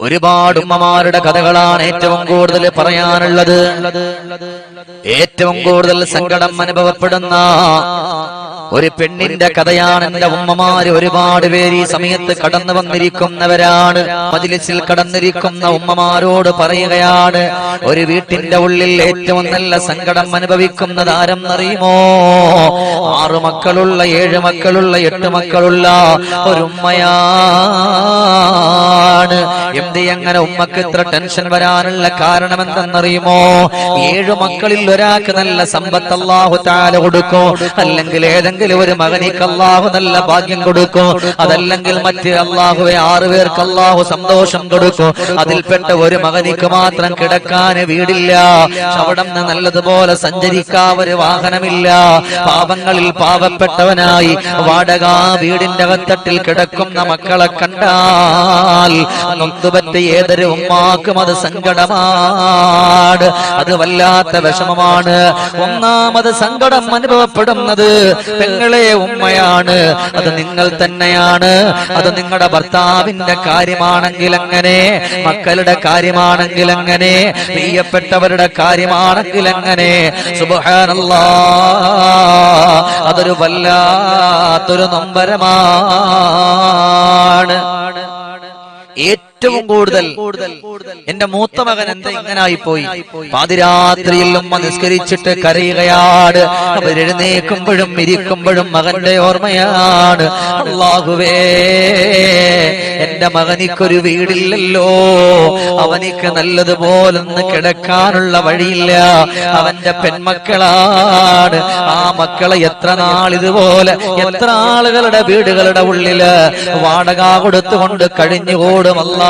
ഒരുപാട് ഉമ്മമാരുടെ കഥകളാണ് ഏറ്റവും കൂടുതൽ പറയാനുള്ളത്. ഏറ്റവും കൂടുതൽ സങ്കടം അനുഭവപ്പെടുന്ന ഒരു പെണ്ണിന്റെ കഥയാണ് എന്റെ ഉമ്മമാര് ഒരുപാട് പേര് ഈ സമയത്ത് കടന്നു വന്നിരിക്കുന്നവരാണ്. മജിലിസിൽ കടന്നിരിക്കുന്ന ഉമ്മമാരോട് പറയുകയാണ് ഒരു വീട്ടിന്റെ ഉള്ളിൽ ഏറ്റവും നല്ല സങ്കടം അനുഭവിക്കുന്നത് ആരെന്നറിയുമോ? ആറു മക്കളുള്ള ഏഴ് മക്കളുള്ള എട്ട് മക്കളുള്ള ഒരു ഉമ്മയാണ് എന്ത് എങ്ങനെ ഉമ്മക്ക് ഇത്ര ടെൻഷൻ വരാനുള്ള കാരണം എന്തെന്നറിയുമോ ഏഴു മക്കളിൽ ഒരാൾക്ക് നല്ല സമ്പത്ത് അള്ളാഹു താല കൊടുക്കും. അല്ലെങ്കിൽ ഏതെങ്കിലും ഒരു മകനിക്ക് അള്ളാഹു നല്ല ഭാഗ്യം കൊടുക്കും. അതല്ലെങ്കിൽ മറ്റ് അള്ളാഹുവെ ആറു പേർക്ക് അള്ളാഹു സന്തോഷം കൊടുക്കും. അതിൽപ്പെട്ട ഒരു മകനിക്ക് മാത്രം കിടക്കാൻ വീടില്ല. അവിടെ നിന്ന് നല്ലതുപോലെ സഞ്ചരിക്കാൻ ഒരു വാഹനമില്ല. പാപങ്ങളിൽ പാവപ്പെട്ടവനായി വാടക വീടിന്റെ അകത്തട്ടിൽ കിടക്കുന്ന മക്കളെ കണ്ടാൽ നൊന്തുപറ്റ ഏതൊരു ഉമ്മാക്കും അത് സങ്കടമാണ്. അത് വല്ലാത്ത വിഷമമാണ്. ഒന്നാമത് സങ്കടം അനുഭവപ്പെടുന്നത് പെങ്ങളെ ഉമ്മയാണ്. അത് നിങ്ങൾ തന്നെയാണ്. അത് നിങ്ങളുടെ ഭർത്താവിന്റെ കാര്യമാണെങ്കിൽ അങ്ങനെ മക്കളുടെ കാര്യമാണെങ്കിൽ അങ്ങനെ പ്രിയപ്പെട്ടവരുടെ കാര്യമാണെങ്കിൽ അങ്ങനെ സുബഹാനല്ല. അതൊരു വല്ലാത്തൊരു നൊമ്പരമാണ്. ഏറ്റവും കൂടുതൽ എന്റെ മൂത്ത മകൻ എന്താ ഇങ്ങനായി പോയി പാതിരാത്രിയിൽ ഉമ്മ നിസ്കരിച്ചിട്ട് കരയുകയാണ്. അവരെഴുന്നേക്കുമ്പോഴും ഇരിക്കുമ്പോഴും മകന്റെ ഓർമ്മയാണ്. അള്ളാഹുവേ എന്റെ മകനിക്കൊരു വീടില്ലല്ലോ. അവനിക്ക് നല്ലതുപോലൊന്ന് കിടക്കാനുള്ള വഴിയില്ല. അവന്റെ പെൺമക്കളാണ്. ആ മക്കളെ എത്ര നാൾ ഇതുപോലെ എത്ര ആളുകളുടെ വീടുകളുടെ ഉള്ളിൽ വാടക കൊടുത്തുകൊണ്ട് കഴിഞ്ഞുകൂടുമല്ല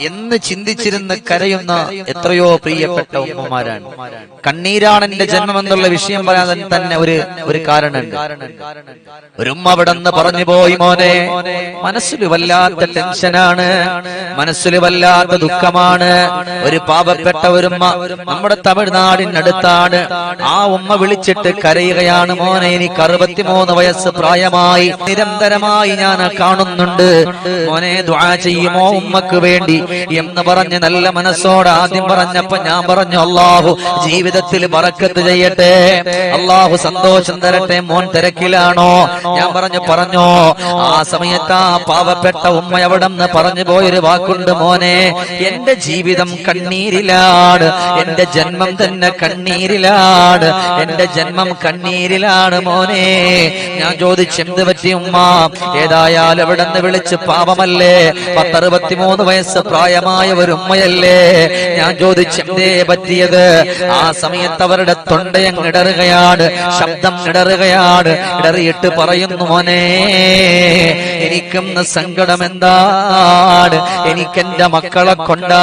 എന്ന് ചിന്തിച്ചിരുന്ന് കരയുന്ന എത്രയോ പ്രിയപ്പെട്ട ഉമ്മമാരാണ്. കണ്ണീരാണ് എന്റെ ജന്മം എന്നുള്ള വിഷയം പറയാൻ തന്നെ ഒരു ഒരു കാരണമുണ്ട്. ഒരു ഉമ്മ അവിടെ നിന്ന് പറഞ്ഞു പോയി മോനെ. മനസ്സിൽ വല്ലാത്ത ടെൻഷനാണ്. മനസ്സിൽ വല്ലാത്ത ദുഃഖമാണ്. ഒരു പാപപ്പെട്ട ഒരു ഉമ്മ നമ്മുടെ തമിഴ്നാടിനടുത്താണ്. ആ ഉമ്മ വിളിച്ചിട്ട് കരയുകയാണ് മോനെ. എനിക്ക് അറുപത്തിമൂന്ന് വയസ്സ് പ്രായമായി. നിരന്തരമായി ഞാൻ കാണുന്നുണ്ട്. മോനെ ദ്വാ ചെയ്യുമോ ഉമ്മക്ക് വേണ്ടി? എന്ന് പറഞ്ഞ് നല്ല മനസ്സോടെ ആദ്യം പറഞ്ഞപ്പോ ഞാൻ പറഞ്ഞു അള്ളാഹു ജീവിതത്തിൽ പറക്കത്ത് ചെയ്യട്ടെ. അള്ളാഹു സന്തോഷം തരട്ടെ മോൻ തിരക്കിലാണോ? ഞാൻ പറഞ്ഞു പറഞ്ഞോ ആ സമയത്ത് ആ പാവപ്പെട്ട ഉമ്മ എവിടെ നിന്ന് പറഞ്ഞു പോയൊരു വാക്കുണ്ട് മോനെ. എന്റെ ജീവിതം കണ്ണീരിലാണ്. എന്റെ ജന്മം തന്നെ കണ്ണീരിലാണ്. എന്റെ ജന്മം കണ്ണീരിലാണ് മോനെ. ഞാൻ ചോദിച്ചെന്ത് പറ്റി ഉമ്മ? ഏതായാലും എവിടെ നിന്ന് വിളിച്ച് പാവമല്ലേ? പത്തറുപത്തിമൂന്ന് വയസ്സ് പ്രായമായ ഒരു ഉമ്മയല്ലേ? ഞാൻ ചോദിച്ചെന്തേ പറ്റിയത്? ആ സമയത്ത് അവരുടെ തൊണ്ടയം ഇടറുകയാണ് ശബ്ദം ഇടറുകയാണ്. ഇടറിയിട്ട് പറയുന്നു മോനെ എനിക്കെന്ന് സങ്കടം എന്താണ് എനിക്കെന്റെ മക്കളെ കൊണ്ടാ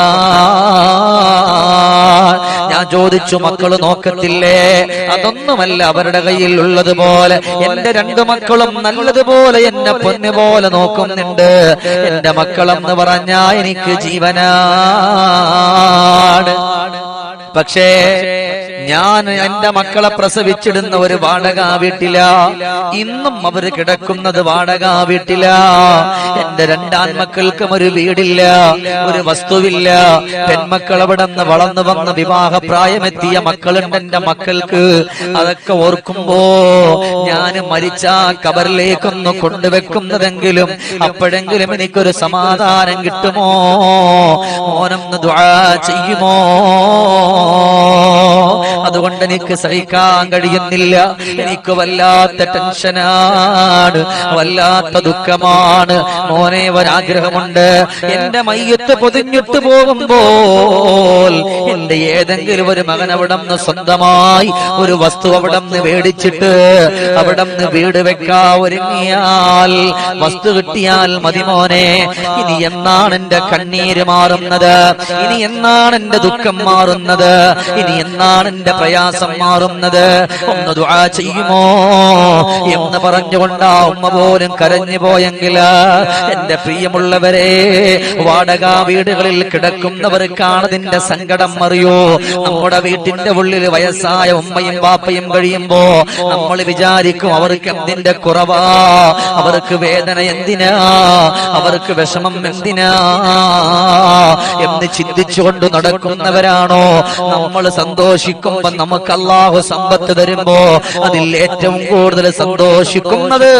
ഞാൻ ചോദിച്ചു മക്കൾ നോക്കത്തില്ലേ? അതൊന്നുമല്ല അവരുടെ കയ്യിൽ ഉള്ളതുപോലെ. എന്റെ രണ്ടു മക്കളും നല്ലതുപോലെ എന്നെ പൊന്നുപോലെ നോക്കുന്നുണ്ട്. എന്റെ മക്കളെന്ന് പറഞ്ഞാ എനിക്ക് ജീവനാണ്. പക്ഷേ ഞാൻ എന്റെ മക്കളെ പ്രസവിച്ചിടുന്ന ഒരു വാടക വീട്ടില. ഇന്നും അവർ കിടക്കുന്നത് വാടക വീട്ടില. എന്റെ രണ്ടാൺമക്കൾക്കും ഒരു വീടില്ല. ഒരു വസ്തുവില്ല. പെൺമക്കൾ അവിടെ നിന്ന് വളർന്നു വന്ന വിവാഹ പ്രായമെത്തിയ മക്കളുണ്ട് എന്റെ മക്കൾക്ക്. അതൊക്കെ ഓർക്കുമ്പോ ഞാൻ മരിച്ച കബറിലേക്കൊന്ന് കൊണ്ടുവെക്കുന്നതെങ്കിലും അപ്പോഴെങ്കിലും എനിക്കൊരു സമാധാനം കിട്ടുമോ? മോനൊന്ന് ദ്വാ ചെയ്യുമോ? അതുകൊണ്ട് എനിക്ക് സഹിക്കാൻ കഴിയുന്നില്ല. എനിക്ക് വല്ലാത്ത ടെൻഷനാണ്. വല്ലാത്ത ദുഃഖമാണ്. മോനെ ഒരാഗ്രഹമുണ്ട്. എന്റെ മയ്യത്ത് പൊതിഞ്ഞിട്ട് പോകുമ്പോൾ എന്റെ ഏതെങ്കിലും ഒരു മകൻ അവിടെ നിന്ന് സ്വന്തമായി ഒരു വസ്തു അവിടെ നിന്ന് മേടിച്ചിട്ട് അവിടെ നിന്ന് വീട് വെക്കാ ഒരുങ്ങിയാൽ വസ്തു കിട്ടിയാൽ മതി മോനെ. ഇനി എന്നാണ് എന്റെ കണ്ണീര് മാറുന്നത്? ഇനി എന്നാണ് എന്റെ ദുഃഖം മാറുന്നത്? ഇനി എന്നാണ് എന്റെ പ്രയാസം മാറുന്നത്. ഒന്ന് ദുആ ചെയ്യുമോ? എന്ന് പറഞ്ഞുകൊണ്ട് ഉമ്മ പോലും കരഞ്ഞു പോയെങ്കിൽ എന്റെ പ്രിയമുള്ളവരെ വാടക വീടുകളിൽ കിടക്കുന്നവർക്കാണ് അതിന്റെ സങ്കടം അറിയോ? നമ്മുടെ വീട്ടിന്റെ ഉള്ളിൽ വയസ്സായ ഉമ്മയും ബാപ്പയും കഴിയുമ്പോ നമ്മൾ വിചാരിക്കും അവർക്ക് എന്തിന്റെ കുറവാ? അവർക്ക് വേദന എന്തിനാ? അവർക്ക് വിഷമം എന്തിനാ? എന്ന് ചിന്തിച്ചുകൊണ്ട് നടക്കുന്നവരാണോ? നമ്മൾ സന്തോഷിക്കുമ്പോ നമുക്ക് അള്ളാഹു സമ്പത്ത് തരുമ്പോ അതിൽ ഏറ്റവും കൂടുതൽ സന്തോഷിക്കുന്നത്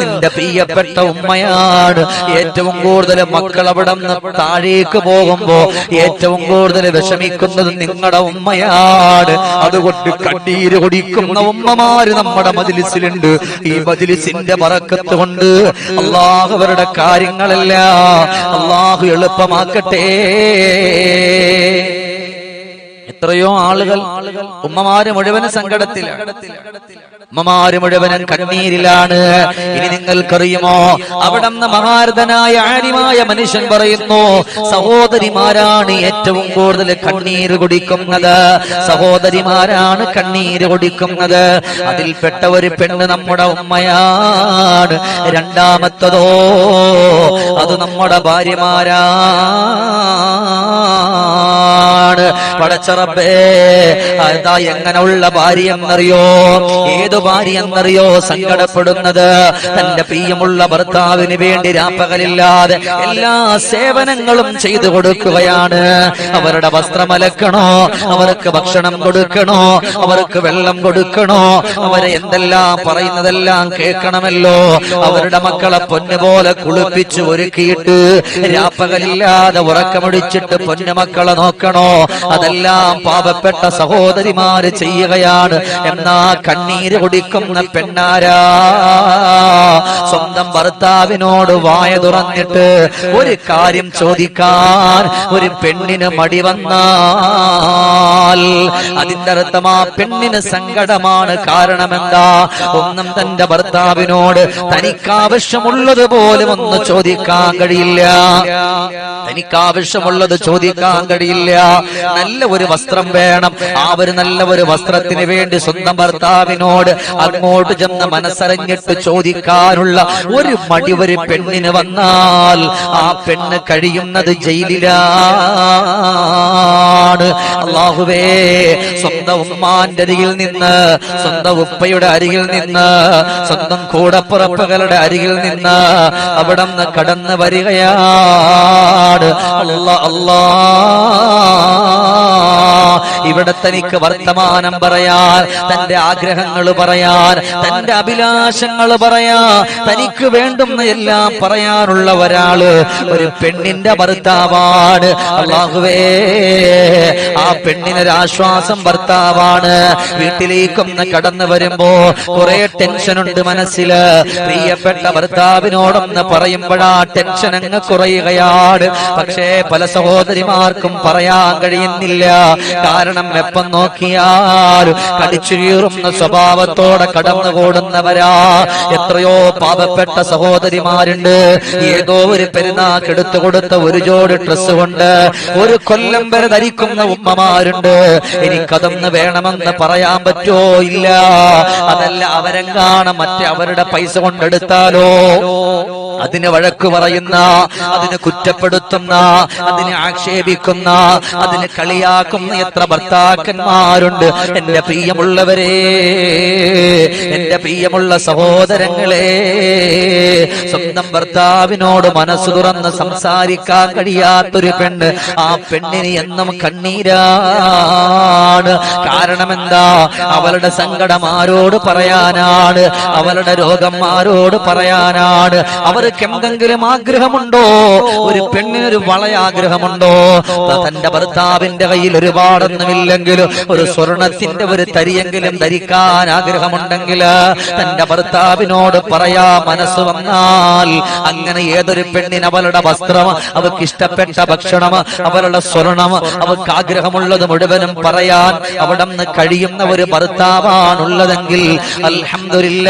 നിന്റെ പ്രിയപ്പെട്ട ഉമ്മയാണ്. ഏറ്റവും കൂടുതൽ മക്കൾ അവിടെ താഴേക്ക് പോകുമ്പോ ഏറ്റവും കൂടുതൽ വിഷമിക്കുന്നത് നിങ്ങളുടെ ഉമ്മയാണ്. അതുകൊണ്ട് കണ്ണീര് കുടിക്കുന്ന ഉമ്മമാര് നമ്മുടെ മതിലിസിലുണ്ട് ഈ മതിലിസിന്റെ പറക്കത്ത് കൊണ്ട് അള്ളാഹു അവരുടെ കാര്യങ്ങളെല്ലാം അള്ളാഹു എളുപ്പമാക്കട്ടെ. എത്രയോ ആളുകൾ ഉമ്മമാര് മുഴുവനും സങ്കടത്തിലാണ്. ഉമ്മമാര് മുഴുവനും കണ്ണീരിലാണ്. ഇനി നിങ്ങൾക്കറിയുമോ? അവിടെ നിന്ന് മഹാരഥനായ ആര്യമായ മനുഷ്യൻ പറയുന്നു സഹോദരിമാരാണ് ഏറ്റവും കൂടുതൽ കണ്ണീര് കുടിക്കുന്നത്. സഹോദരിമാരാണ് കണ്ണീര് കുടിക്കുന്നത്. അതിൽപ്പെട്ട ഒരു പെണ്ണ് നമ്മുടെ ഉമ്മയാണ്. രണ്ടാമത്തതോ അത് നമ്മുടെ ഭാര്യമാരാണ്. പടച്ചറബേ അതാ എങ്ങനെയുള്ള ഭാര്യ എന്നറിയോ ഏത് ഭാര്യ എന്നറിയോ സങ്കടപ്പെടുന്നത്? തന്റെ പ്രിയമുള്ള ഭർത്താവിന് വേണ്ടി രാപ്പകലില്ലാതെ എല്ലാ സേവനങ്ങളും ചെയ്തു കൊടുക്കുകയാണ്. അവരുടെ വസ്ത്രമലക്കണോ അവർക്ക് ഭക്ഷണം കൊടുക്കണോ? അവർക്ക് വെള്ളം കൊടുക്കണോ? അവരെ എന്തെല്ലാം പറയുന്നതെല്ലാം കേൾക്കണമല്ലോ. അവരുടെ മക്കളെ പൊന്നുപോലെ കുളിപ്പിച്ച് ഒരുക്കിയിട്ട് രാപ്പകലില്ലാതെ ഉറക്കമൊടിച്ചിട്ട് പൊന്നുമക്കളെ നോക്കണോ? അതെല്ലാം പാപപ്പെട്ട സഹോദരിമാര് ചെയ്യുകയാണ്. എന്നാ കണ്ണീര് കുടിക്കുന്ന പെണ്ണാരാ? സ്വന്തം ഭർത്താവിനോട് വായ തുറന്നിട്ട് ഒരു കാര്യം ചോദിക്കാൻ ഒരു പെണ്ണിന് മടി വന്നാൽ അതിന്റെ അർത്ഥം ആ പെണ്ണിന് സങ്കടമാണ് കാരണമെന്താ? ഒന്നും തന്റെ ഭർത്താവിനോട് തനിക്ക് ആവശ്യമുള്ളത് പോലും ഒന്ന് ചോദിക്കാൻ കഴിയില്ല. തനിക്ക് ആവശ്യമുള്ളത് ചോദിക്കാൻ കഴിയില്ല. നല്ല ഒരു വസ്ത്രം വേണം. ആ ഒരു നല്ല ഒരു വസ്ത്രത്തിന് വേണ്ടി സ്വന്തം ഭർത്താവിനോട് അങ്ങോട്ട് ചെന്ന് മനസ്സറിഞ്ഞിട്ട് ചോദിക്കാനുള്ള ഒരു മടി ഒരു പെണ്ണിന് വന്നാൽ ആ പെണ്ണ് കഴിയുന്നത് ജയിലിലാണ്. അള്ളാഹുവേ സ്വന്തം ഉമ്മാന്റെ അരികിൽ നിന്ന് സ്വന്തം ഉപ്പയുടെ അരികിൽ നിന്ന് സ്വന്തം കൂടപ്പുറപ്പുകളുടെ അരികിൽ നിന്ന് അവിടെ നിന്ന് കടന്നു വരികയാണ്. അല്ല അല്ലാ ഇവിടെ തനിക്ക് വർത്തമാനം പറയാൻ തന്റെ ആഗ്രഹങ്ങൾ പറയാൻ തന്റെ അഭിലാഷങ്ങൾ പറയാ തനിക്ക് വേണ്ടുന്ന എല്ലാം പറയാനുള്ള ഒരാൾ ഒരു പെണ്ണിന്റെ ഭർത്താവാണ്. അള്ളാഹുവേ ആ പെണ്ണിനൊരാശ്വാസം ഭർത്താവാണ്. വീട്ടിലേക്കൊന്ന് കടന്നു വരുമ്പോ കുറെ ടെൻഷൻ ഉണ്ട് മനസ്സിൽ. പ്രിയപ്പെട്ട ഭർത്താവിനോടൊന്ന് പറയുമ്പോഴാ ടെൻഷൻ അങ്ങ് കുറയുകയാണ്. പക്ഷേ പല സഹോദരിമാർക്കും പറയാൻ കഴിയുന്നില്ല. കാരണം എപ്പം നോക്കിയാലും കടിച്ചുയറുന്ന സ്വഭാവത്തോടെ കടന്നുകൂടുന്നവരാ. എത്രയോ പാപപ്പെട്ട സഹോദരിമാരുണ്ട്. ഏതോ ഒരു പെരുന്നാക്ക് എടുത്തു കൊടുത്ത ഒരു ജോഡി ഡ്രസ് കൊണ്ട് ഒരു കൊല്ലം വരെ ധരിക്കുന്ന ഉമ്മമാരുണ്ട്. എനിക്കതൊന്ന് വേണമെന്ന് പറയാൻ പറ്റോ? ഇല്ല. അതല്ല അവരെങ്ങാണ് മറ്റേ അവരുടെ പൈസ കൊണ്ടെടുത്താലോ? അതിന് വഴക്ക് പറയുന്ന അതിന് കുറ്റപ്പെടുത്തുന്ന അതിനെ ആക്ഷേപിക്കുന്ന അതിന് കളിയാക്കുന്ന എത്ര ഭർത്താക്കന്മാരുണ്ട്. എന്റെ പ്രിയമുള്ളവരെ എന്റെ പ്രിയമുള്ള സഹോദരങ്ങളെ സ്വന്തം ഭർത്താവിനോട് മനസ്സ് തുറന്ന് സംസാരിക്കാൻ കഴിയാത്തൊരു പെണ്ണ്. ആ പെണ്ണിന് എന്നും കണ്ണീരാണ്. കാരണം എന്താ അവളുടെ സങ്കടം ആരോട് പറയാനാണ്? അവളുടെ രോഗം ആരോട് പറയാനാണ്? അവർക്ക് എന്തെങ്കിലും ആഗ്രഹമുണ്ടോ? ഒരു പെണ്ണിനൊരു വളയാഗ്രഹമുണ്ടോ? തന്റെ ഭർത്താവിന്റെ കയ്യിൽ ഒരുപാടൊന്നുമില്ലെങ്കിലും ഒരു സ്വർണത്തിന്റെ ഒരു തരിയെങ്കിലും ധരിക്കാൻ ആഗ്രഹമുണ്ടെങ്കിൽ തന്റെ ഭർത്താവിനോട് പറയാ മനസ്സ് വന്നാൽ അങ്ങനെ ഏതൊരു പെണ്ണിന് അവളുടെ വസ്ത്രം അവൾക്ക് ഇഷ്ടപ്പെട്ട ഭക്ഷണം അവളുടെ സ്വർണം അവൾക്ക് ആഗ്രഹമുള്ളത് മുഴുവനും പറയാൻ അവിടെ നിന്ന് കഴിയുന്ന ഒരു ഭർത്താവാണുള്ളതെങ്കിൽ അലഹമില്ല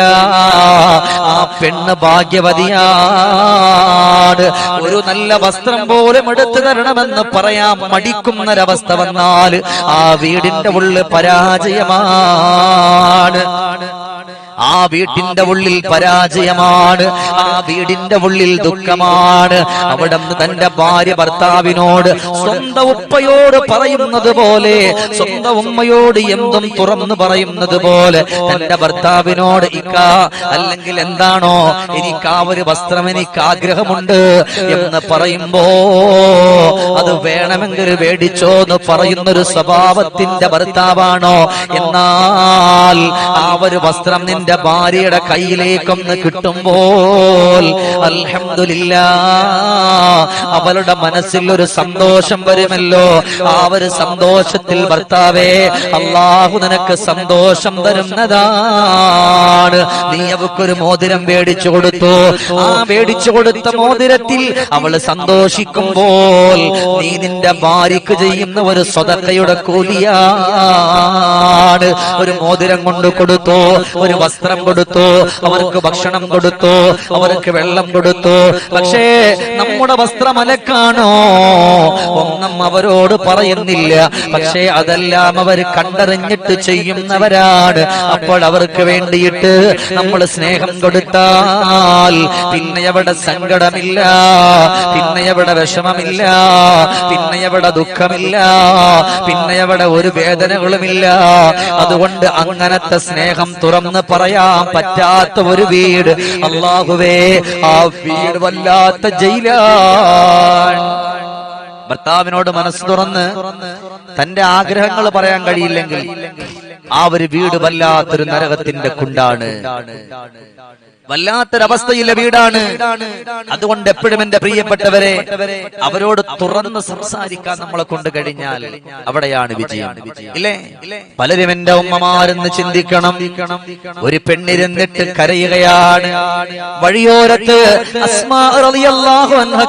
ആ പെണ്ണ് ഭാഗ്യവതിയാണ്. ഒരു നല്ല വസ്ത്രം പോലും എടുത്തു തരണമെന്ന് പറയാൻ മടിക്കുന്നൊരവസ്ഥ വന്നാൽ ആ വീടിന്റെ ഉള്ളിൽ പരാജയമാണ്. ആ വീട്ടിന്റെ ഉള്ളിൽ പരാജയമാണ്. ആ വീടിന്റെ ഉള്ളിൽ ദുഃഖമാണ്. അവിടെ തന്റെ ഭാര്യ ഭർത്താവിനോട് സ്വന്തം ഉപ്പയോട് പറയുന്നത് പോലെ സ്വന്തം ഉമ്മയോട് എന്തും തുറന്നു പറയുന്നത് പോലെ തന്റെ ഭർത്താവിനോട് ഇക്ക അല്ലെങ്കിൽ എന്താണോ എനിക്ക് ആ ഒരു വസ്ത്രം എനിക്ക് ആഗ്രഹമുണ്ട് എന്ന് പറയുമ്പോ അത് വേണമെങ്കിൽ മേടിച്ചോ എന്ന് പറയുന്നൊരു സ്വഭാവത്തിന്റെ ഭർത്താവാണോ? എന്നാൽ ആ ഒരു വസ്ത്രം നിന്റെ ഭാര്യയുടെ കയ്യിലേക്കൊന്ന് കിട്ടുമ്പോൾ അൽഹമില്ല അവളുടെ മനസ്സിൽ ഒരു സന്തോഷം വരുമല്ലോ. ആ ഒരു സന്തോഷത്തിൽ ഭർത്താവേ അള്ളാഹു നിനക്ക് സന്തോഷം തരുന്നതാണ്. നീ അവക്കൊരു മോതിരം മേടിച്ചു കൊടുത്തു. ആ മേടിച്ചു കൊടുത്ത മോതിരത്തിൽ അവൾ സന്തോഷിക്കുമ്പോൾ നീ നിന്റെ ഭാര്യക്ക് ചെയ്യുന്ന ഒരു സ്വതക്കയുടെ കൂലിയാണ്. ഒരു മോതിരം കൊണ്ട് കൊടുത്തു ഒരു വസ്ത്രം കൊടുത്തു അവർക്ക് ഭക്ഷണം കൊടുത്തു അവർക്ക് വെള്ളം കൊടുത്തു. പക്ഷേ നമ്മുടെ വസ്ത്രം അലക്കാണോ ഒന്നും അവരോട് പറയുന്നില്ല. പക്ഷേ അതെല്ലാം അവർ കണ്ടറിഞ്ഞിട്ട് ചെയ്യുന്നവരാണ്. അപ്പോൾ അവർക്ക് വേണ്ടിയിട്ട് നമ്മൾ സ്നേഹം കൊടുത്താൽ പിന്നെ അവിടെ സങ്കടമില്ല പിന്നെ അവിടെ വിഷമമില്ല പിന്നെ അവിടെ ദുഃഖമില്ല പിന്നെ അവിടെ ഒരു വേദനകളുമില്ല. അതുകൊണ്ട് അങ്ങനത്തെ സ്നേഹം തുറന്ന് പറയാൻ പറ്റാത്ത ഒരു വീട്. അള്ളാഹുവേ ആ വീട് വല്ലാത്ത ജയിലാണ്. ഭർത്താവിനോട് മനസ്സ് തുറന്ന് തന്റെ ആഗ്രഹങ്ങൾ പറയാൻ കഴിയില്ലെങ്കിൽ ആ ഒരു വീട് വല്ലാത്തൊരു നരകത്തിന്റെ കുണ്ടാണ്. വല്ലാത്തൊരവസ്ഥയിലെ വീടാണ്. അതുകൊണ്ട് എപ്പോഴും എന്റെ പ്രിയപ്പെട്ടവരെ അവരോട് തുറന്ന് സംസാരിക്കാൻ നമ്മളെ കൊണ്ട് കഴിഞ്ഞാൽ അവിടെയാണ് വിജയം. ഇല്ലേ? പലരും എന്റെ ഉമ്മമാരെന്ന് ചിന്തിക്കണം. ഒരു പെണ്ണിരുന്നിട്ട് കരയുകയാണ്. വഴിയോരത്ത്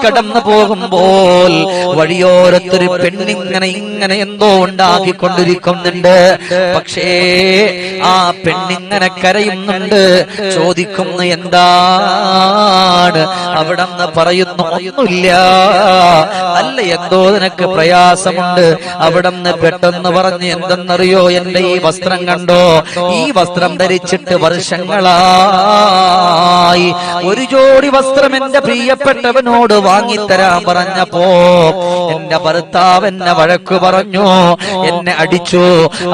കടന്നു പോകുമ്പോൾ വഴിയോരത്തൊരു പെണ്ണിങ്ങനെ ഇങ്ങനെ എന്തോ ഉണ്ടാക്കിക്കൊണ്ടിരിക്കുന്നുണ്ട്. പക്ഷേ ആ പെണ്ണിങ്ങനെ കരയുന്നുണ്ട്. ചോദിക്കുന്നു എന്താണ്? അവിടെ പറയുന്നു ഒന്നുമില്ല. അല്ല എന്തോ നിനക്ക് പ്രയാസമുണ്ട്. അവിടെ പെട്ടെന്ന് പറഞ്ഞ് എന്തെന്നറിയോ എന്റെ ഈ വസ്ത്രം കണ്ടോ? ഈ വസ്ത്രം ധരിച്ചിട്ട് വർഷങ്ങളായി. ഒരു ജോഡി വസ്ത്രം എന്റെ പ്രിയപ്പെട്ടവനോട് വാങ്ങിത്തരാൻ പറഞ്ഞപ്പോ എന്റെ ഭർത്താവ് എന്നെ വഴക്ക് പറഞ്ഞു. എന്നെ അടിച്ചു.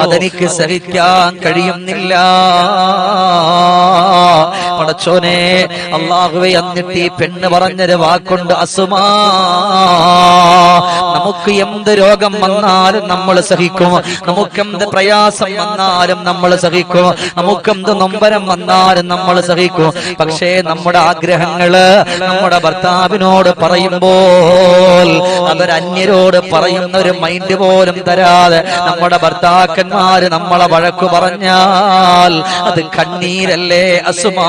അതെനിക്ക് സഹിക്കാൻ കഴിയുന്നില്ല. പടച്ചോനെ അള്ളാഹുവെ എന്നിട്ട് ഈ പെണ്ണ് പറഞ്ഞൊരു വാക്കുണ്ട് അസുമാ നമുക്ക് എന്ത് രോഗം വന്നാലും നമ്മൾ സഹിക്കും. നമുക്ക് എന്ത് പ്രയാസം വന്നാലും നമ്മൾ സഹിക്കും. നമുക്ക് എന്ത് നൊമ്പരം വന്നാലും നമ്മൾ സഹിക്കും. പക്ഷേ നമ്മുടെ ആഗ്രഹങ്ങൾ നമ്മുടെ ഭർത്താവിനോട് പറയുമ്പോൾ അവരന്യരോട് പറയുന്ന ഒരു മൈൻഡ് പോലും തരാതെ നമ്മുടെ ഭർത്താക്കന്മാര് നമ്മളെ വഴക്കു പറഞ്ഞാൽ അത് കണ്ണീരല്ലേ അസുമാ?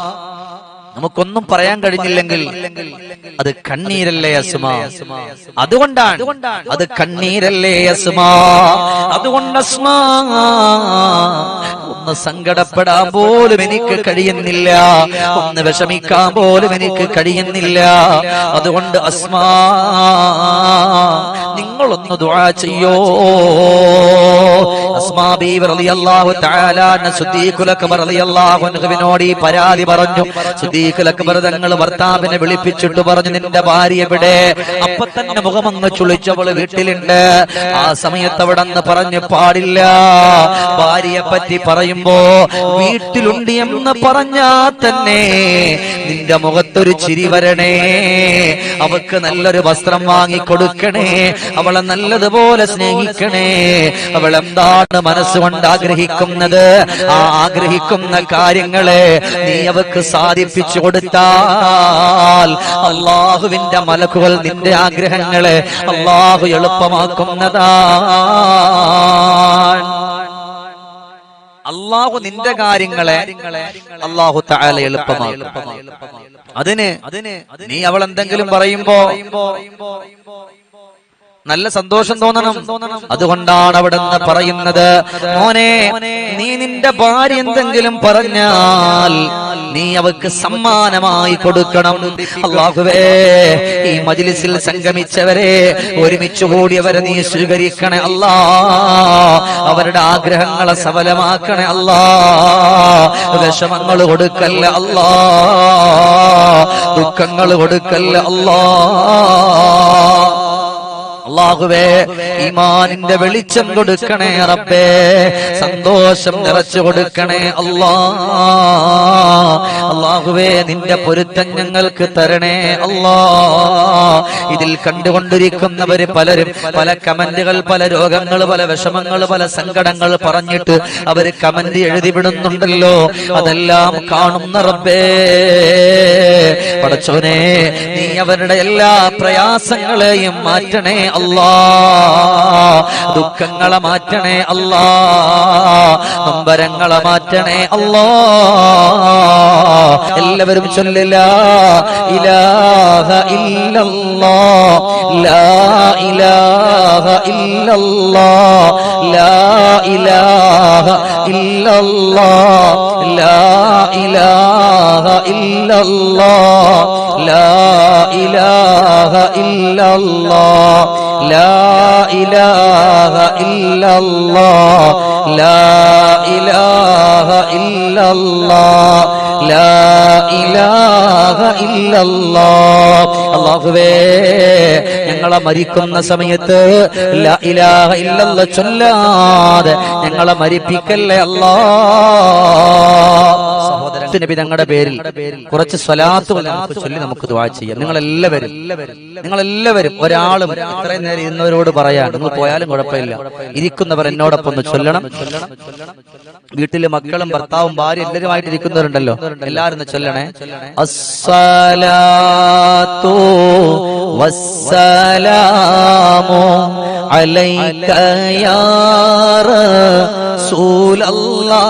നമുക്കൊന്നും പറയാൻ കഴിഞ്ഞില്ലെങ്കിൽ അത് കണ്ണീരല്ലേ അസുമ? അതുകൊണ്ടാണ് അത് കണ്ണീരല്ലേ അസുമ? അതുകൊണ്ട് അസ്മാ ഒന്ന് സങ്കടപ്പെടാൻ പോലും എനിക്ക് കഴിയുന്നില്ല. ഒന്ന് വിഷമിക്കാൻ പോലും എനിക്ക് കഴിയുന്നില്ല. അതുകൊണ്ട് അസ്മാ നിങ്ങളൊന്ന് ദുആ ചെയ്യോ. അസ്മാ ബീവി റളിയല്ലാഹു തആല റളിയല്ലാഹു അൻഹുവിനോട് ഈ പരാതി പറഞ്ഞു. സുദ്ദീഖുൽ അക്ബർ തങ്ങൾ ഭർത്താവിനെ വിളിപ്പിച്ചിട്ട് പറഞ്ഞു നിന്റെ ഭാര്യ എവിടെ? അപ്പൊ തന്നെ മുഖമങ്ങ് ചുളിച്ചവൾ വീട്ടിലുണ്ട്. ആ സമയത്ത് അവിടെ നിന്ന് പറഞ്ഞു പാടില്ല. ഭാര്യയെ പറ്റി പറയുമ്പോ വീട്ടിലുണ്ട് എന്ന് പറഞ്ഞാ തന്നെ നിന്റെ മുഖത്തൊരു ചിരി വരണേ. അവക്ക് നല്ലൊരു വസ്ത്രം വാങ്ങി കൊടുക്കണേ അവളെ നല്ലതുപോലെ സ്നേഹിക്കണേ. അവൾ എന്താണ് മനസ്സുകൊണ്ട് ആഗ്രഹിക്കുന്നത്? ആ ആഗ്രഹിക്കുന്ന കാര്യങ്ങളെ നീ അവക്ക് സാധിപ്പിച്ചു കൊടുത്താൽ അള്ളാഹുവിന്റെ മലക്കുകൾ നിന്റെ ആഗ്രഹങ്ങളെ അള്ളാഹു എളുപ്പമാക്കുന്നതാ അള്ളാഹു നിന്റെ കാര്യങ്ങളെ അള്ളാഹു താല എളുപ്പമാക്കും. അതിന് അതിന് നീ അവൾ എന്തെങ്കിലും പറയുമ്പോ നല്ല സന്തോഷം തോന്നണം. അതുകൊണ്ടാണ് അവിടെ നിന്ന് പറയുന്നത്. മോനെ നീ നിന്റെ ഭാര്യ എന്തെങ്കിലും പറഞ്ഞാൽ നീ അവക്ക് സമ്മാനമായി കൊടുക്കണം. അള്ളാഹുവേ ഈ മജിലിസിൽ സംഗമിച്ചവരെ ഒരുമിച്ച് കൂടിയവരെ നീ സ്വീകരിക്കണേ അല്ലാ. അവരുടെ ആഗ്രഹങ്ങളെ സഫലമാക്കണേ അല്ലാ. വിഷമങ്ങൾ കൊടുക്കല്ല അല്ലാ. ദുഃഖങ്ങൾ കൊടുക്കല്ല അല്ലാ. അള്ളാഹുവേ ഈമാനിന്റെ വെളിച്ചം കൊടുക്കണേ റബ്ബേ. സന്തോഷം നിറച്ചു കൊടുക്കണേ അല്ലാ അള്ളാഹുവേ നിന്റെ പൊരുത്തം ഞങ്ങൾക്ക് തരണേ അല്ലാ ഇതിൽ കണ്ടുകൊണ്ടിരിക്കുന്നവര് പലരും പല കമന്റുകൾ പല രോഗങ്ങൾ പല വിഷമങ്ങൾ പല സങ്കടങ്ങൾ പറഞ്ഞിട്ട് അവർ കമന്റ് എഴുതി വിടുന്നുണ്ടല്ലോ. അതെല്ലാം കാണുന്ന റബ്ബേ. പടച്ചോനെ നീ അവരുടെ എല്ലാ പ്രയാസങ്ങളെയും മാറ്റണേ അല്ലാ. ദുഃഖങ്ങളെ മാറ്റണേ അല്ലാ. നൊമ്പരങ്ങളെ മാറ്റണേ അല്ലാ. എല്ലാവരും ചൊല്ലില്ല ഇലാഹ ഇല്ലല്ലാ. ലാ ഇലാഹ ഇല്ലല്ലാ. ലാ ഇലാഹ ഇല്ലല്ലാ. ലാ ഇലാഹ ഇല്ലല്ലാ. ലാ ഇലാഹ ഇല്ലല്ലാ. ലാ ഇലാഹ ഇല്ലല്ലാ ലാ ഇലാഹ ഇല്ലല്ലാ ലാ ഇലാഹ ഇല്ലല്ലാ അല്ലാഹുവേ ഞങ്ങളെ മരിക്കുന്ന സമയത്ത് ലാ ഇലാഹ ഇല്ലല്ല ചൊല്ലാതെ ഞങ്ങളെ മരിപ്പിക്കല്ലേ അല്ലാ സഹോദരൻ നബി തങ്ങളുടെ പേരിൽ കുറച്ച് സ്വലാത്ത് ചൊല്ലി നമുക്ക് ദുആ ചെയ്യാം. നിങ്ങൾ എല്ലാവരും നിങ്ങൾ എല്ലാവരും ഒരാളും ഇത്രയും നേരം ഇരുന്നവരോട് പറയാൻ നിങ്ങൾ പോയാലും കുഴപ്പമില്ല. ഇരിക്കുന്നവർ എന്നോടൊപ്പം ഒന്ന് ചൊല്ലണം. വീട്ടിലെ മക്കളും ഭർത്താവും ഭാര്യ എല്ലാവരുമായിട്ട് ഇരിക്കുന്നവരുണ്ടല്ലോ. എല്ലാവരും ഒന്ന് ചൊല്ലണേ. അസ്സലാത്തു വസ്സലാമു യാ റസൂലല്ലാഹ്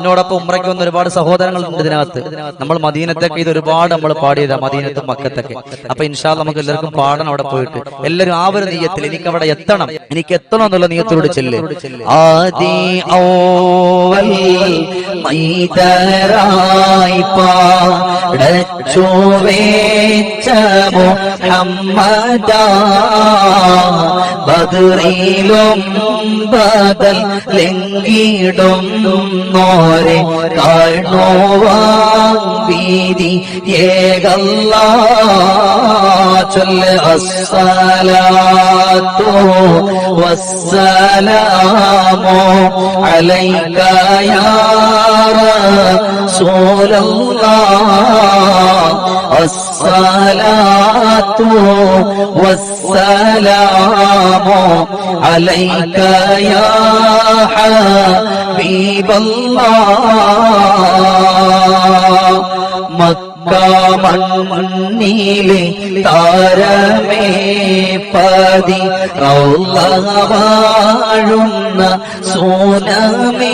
എന്നോടൊപ്പം ഉമ്രയ്ക്ക് വന്ന ഒരുപാട് സഹോദരങ്ങൾ ഉണ്ട് ഇതിനകത്ത്. നമ്മൾ മദീനത്തൊക്കെ ഇത് ഒരുപാട് നമ്മൾ പാടിയതാ മദീനത്തും മക്കത്തൊക്കെ. അപ്പൊ ഇൻഷാ നമുക്ക് എല്ലാവർക്കും പാടണം അവിടെ പോയിട്ട്. എല്ലാവരും ആ ഒരു നീയത്തിൽ എനിക്ക് അവിടെ എത്തണം. എനിക്ക് എത്തണം എന്നുള്ള നീയത്തിലൂടെ ചെല്ല്. ആദി ബദറിലും ബദൽ ലംഘിടും നോരെ കാണുവാൻ വീതി ഏകല്ല ചൊല്ല അസ്സലാത്തു വസ്സലാമു അലൈക യാ റസൂലല്ലാഹ് الصلاة والسلام عليك يا حبيب الله മണ്ണിലെ താരമേ പതി റൗള വാഴുന്ന സോനമേ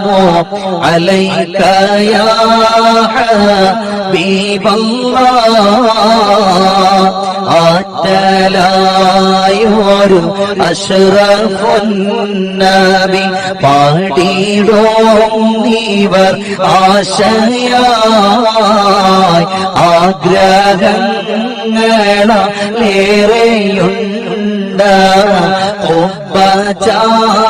അസ്സലാത്തു വസ്സലാമു അലൈക യാ ഹബീബല്ലാഹ് ആറ്റലായൊരു അഷ്റഫുന്നബി പാടിടോം നീവർ ആശയായി. ആഗ്രഹങ്ങളേറെയുണ്ട് ഉപചാരത്തിൽ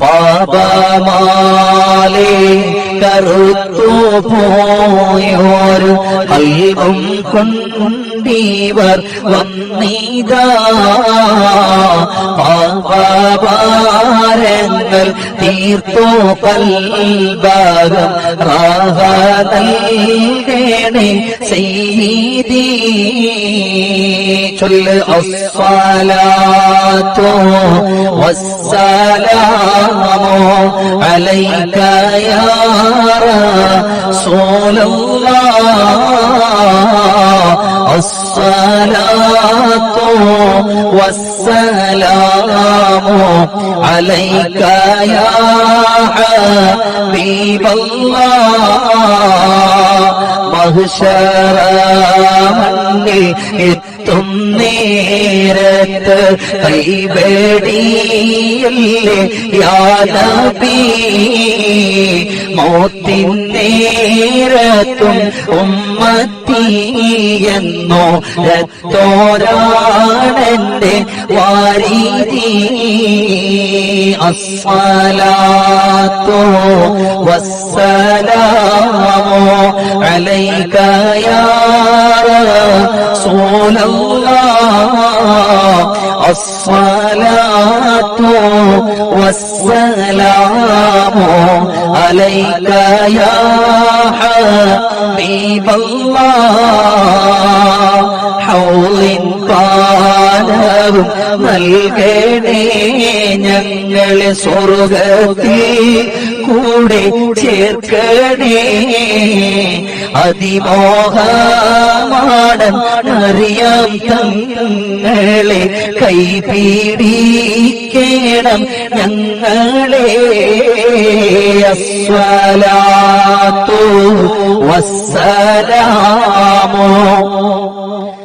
പാപമാലേ കറുത്തു പോയോരു കൽവും കൊണ്ടീവർ വന്നിതാ. പാപഭാരങ്ങൾ തീർത്തോ പൽഭാഗം റാഹ നൽകണേ الصلاة والسلام عليك يا رسول الله الصلاة والسلام عليك يا حبيب الله محشر مني എത്തും നേരത്ത്. കൈവടിയല്ലേ യാദബി മോത്തിൻ നേരത്തും ഉമ്മത്തിയെന്നോ തോരാണെന്റെ വാരീതി. അസ്വലാത്തോ വസ്സലാമോ അലൈകയാ സോലം الصلاة والسلام عليك يا حبيب الله ഹൗലിൻ പാലവും നൽകണേ ഞങ്ങളെ സ്വർഗത്തിൽ കൂടെ ചേർക്കണേ. അതിമോഹമാടൻ അറിയാം തങ്ങളെ കൈപീടിക്കണം ഞങ്ങളെ. അസ്വലാത്തു വസ്സലാമോ.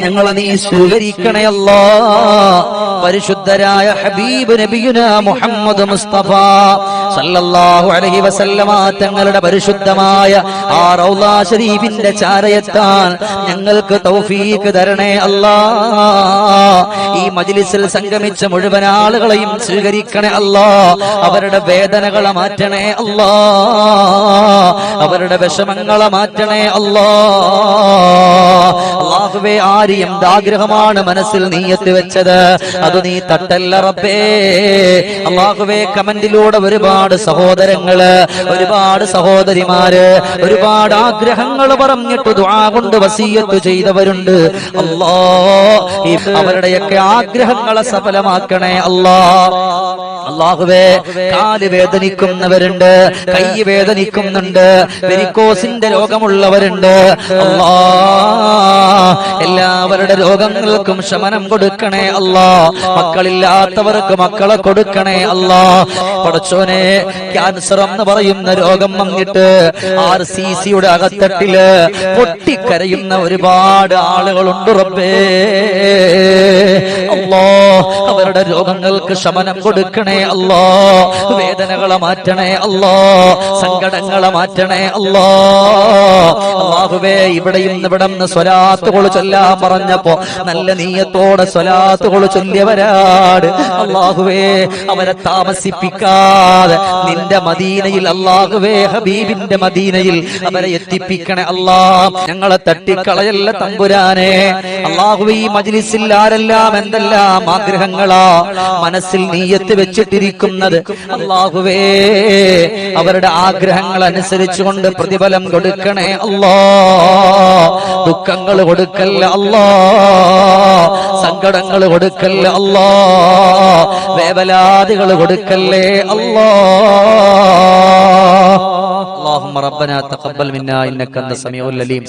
ഞങ്ങളെ നീ സ്വീകരിക്കണേ അല്ലാ. പരിശുദ്ധരായ ഹബീബ് നബിയുന മുഹമ്മദ് മുസ്തഫ സല്ലല്ലാഹു അലൈഹി വസല്ലമ തങ്ങളുടെ പരിശുദ്ധമായ ആ റൗലാ ഷരീഫിന്റെ ചാരയെത്താൻ ഞങ്ങൾക്ക് തൗഫീക്ക് തരണേ അല്ലാ. ഈ മജ്ലിസിൽ സംഗമിച്ച മുഴുവൻ ആളുകളെയും സ്വീകരിക്കണേ അല്ലാ. അവരുടെ വേദനകളെ മാറ്റണേ അല്ലാ. അവരുടെ വിഷമങ്ങളെ മാറ്റണേ അല്ലാ. അള്ളാഹുവേ ആര് എന്താഗ്രഹമാണ് മനസ്സിൽ നീയത്ത് വെച്ചത്. അത് നീ തട്ടല്ല റബ്ബേ. അള്ളാഹുവേ കമന്റിലൂടെ ഒരുപാട് സഹോദരങ്ങൾ ഒരുപാട് സഹോദരിമാര് ഒരുപാട് ആഗ്രഹങ്ങൾ പറഞ്ഞിട്ട് ദുആ കൊണ്ട് വസീയത്ത് ചെയ്തവരുണ്ട്. അല്ലാ ഈ അവരുടെയൊക്കെ ആഗ്രഹങ്ങളെ സഫലമാക്കണേ അല്ലാ അള്ളാഹുവേ കാൽ വേദനിക്കുന്നവരുണ്ട് കൈ വേദനിക്കുന്നുണ്ട് വെരിക്കോസിന്റെ രോഗമുള്ളവരുണ്ട്. എല്ലാവരുടെ രോഗങ്ങൾക്കും ശമനം കൊടുക്കണേ അല്ലാ മക്കളില്ലാത്തവർക്ക് മക്കളെ കൊടുക്കണേ അല്ലാ. പടച്ചോനെ ക്യാൻസർ എന്ന് പറയുന്ന രോഗം വന്നിട്ട് ആർ സി സിയുടെ അകത്തട്ടിൽ പൊട്ടിക്കരയുന്ന ഒരുപാട് ആളുകളുണ്ട് റബ്ബേ. അല്ലോ അവരുടെ രോഗങ്ങൾക്ക് ശമനം കൊടുക്കണേ അല്ലോ. വേദനകളെ മാറ്റണേ അല്ലോ. സങ്കടങ്ങളെ മാറ്റണേ അല്ലോ. അള്ളാഹുവേ ഇവിടെയും ഇവിടെ നിന്ന് സ്വലാത്തുകൾ ചൊല്ലാൻ പറഞ്ഞപ്പോ നല്ല നീയത്തോടെ സ്വലാത്തുകൾ ചൊല്ലിയവരാട്. അള്ളാഹുവേ അവരെ താമസിപ്പിക്കാതെ നിന്റെ മദീനയിൽ അള്ളാഹുവേ ഹബീബിന്റെ മദീനയിൽ അവരെ എത്തിപ്പിക്കണേ അള്ളാ. ഞങ്ങളെ തട്ടിക്കളയല്ല തമ്പുരാനെ. അള്ളാഹുവേ ഈ മജ്ലിസിൽ ആരെല്ലാം എന്തെല്ലാം ആഗ്രഹങ്ങളാ മനസ്സിൽ നീയത്ത് വെച്ചിട്ടിരിക്കുന്നത്. അള്ളാഹുവേ അവരുടെ ആഗ്രഹങ്ങൾ അനുസരിച്ചുകൊണ്ട് പ്രതിഫലം കൊടുക്കണേ അല്ലാ ദുഃഖങ്ങൾ കൊടുക്കല്ല അല്ലാ സങ്കടങ്ങൾ കൊടുക്കല്ല അല്ലാ വേവലാദികൾ കൊടുക്കല്ലേ അല്ലാ اللهم اللهم ربنا تقبل منا انك انت السميع العليم